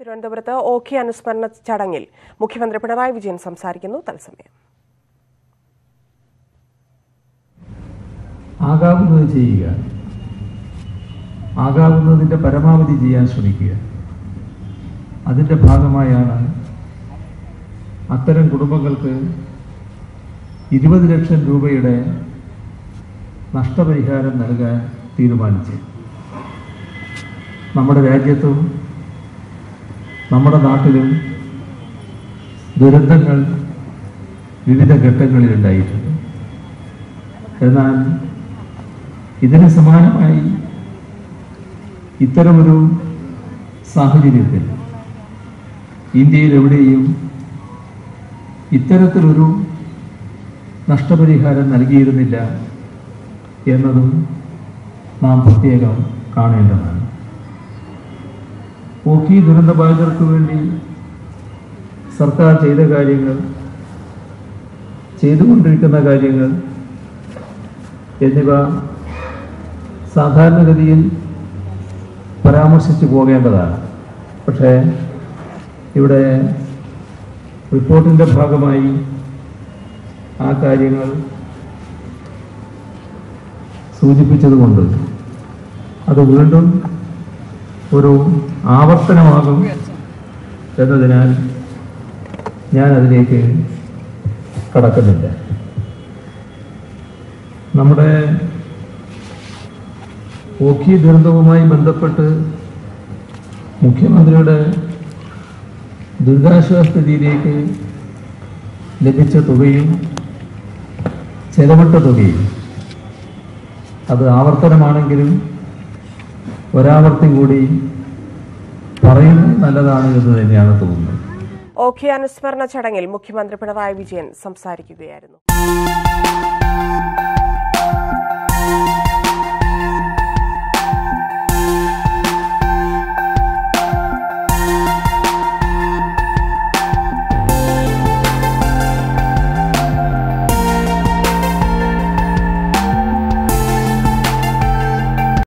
തിരുവനന്തപുരത്ത് ഓഖി അനുസ്മരണ ചടങ്ങിൽ മുഖ്യമന്ത്രി പിണറായി വിജയൻ സംസാരിക്കുന്നു. തത്സമയം. ആകാവുന്നത് ചെയ്യുക. ആകാവുന്നതിന്റെ പരമാവധി ചെയ്യാൻ ശ്രമിക്കുക. അതിന്റെ ഭാഗമായാണ് അത്തരം കുടുംബങ്ങൾക്ക് ഇരുപത് ലക്ഷം രൂപയുടെ നഷ്ടപരിഹാരം നൽകാൻ തീരുമാനിച്ചത്. നമ്മുടെ രാജ്യത്തും നമ്മുടെ നാട്ടിലും ദുരന്തങ്ങൾ വിവിധ ഘട്ടങ്ങളിൽ ഉണ്ടായിട്ടുണ്ട്. എന്നാൽ ഇതിന് സമാനമായി ഇത്തരമൊരു സാഹചര്യത്തിൽ ഇന്ത്യയിൽ എവിടെയും ഇത്തരത്തിലൊരു നഷ്ടപരിഹാരം നൽകിയിരുന്നില്ല എന്നതും നാം പ്രത്യേകം കാണേണ്ടതാണ്. ഓഖി ദുരന്തബാധിതർക്ക് വേണ്ടി സർക്കാർ ചെയ്ത കാര്യങ്ങൾ ചെയ്തുകൊണ്ടിരിക്കുന്ന കാര്യങ്ങൾ എന്നിവ സാധാരണഗതിയിൽ പരാമർശിച്ചു പോകേണ്ടതാണ്. പക്ഷേ ഇവിടെ റിപ്പോർട്ടിന്റെ ഭാഗമായി ആ കാര്യങ്ങൾ സൂചിപ്പിച്ചതുകൊണ്ട് അത് വീണ്ടും ഒരു ആവർത്തനമാകും എന്നതിനാൽ ഞാൻ അതിലേക്ക് കടക്കുന്നില്ല. നമ്മുടെ ഓഖി ദുരന്തവുമായി ബന്ധപ്പെട്ട് മുഖ്യമന്ത്രിയുടെ ദുരിതാശ്വാസ നിധിയിലേക്ക് ലഭിച്ച തുകയും ചെലവിട്ട തുകയും അത് ആവർത്തനമാണെങ്കിലും ഒരാവർത്തി കൂടി പറയുന്നത് നല്ലതാണ് എന്ന് തന്നെയാണ് തോന്നുന്നത്. ഓഖി അനുസ്മരണ ചടങ്ങിൽ മുഖ്യമന്ത്രി പിണറായി വിജയൻ സംസാരിക്കുകയായിരുന്നു.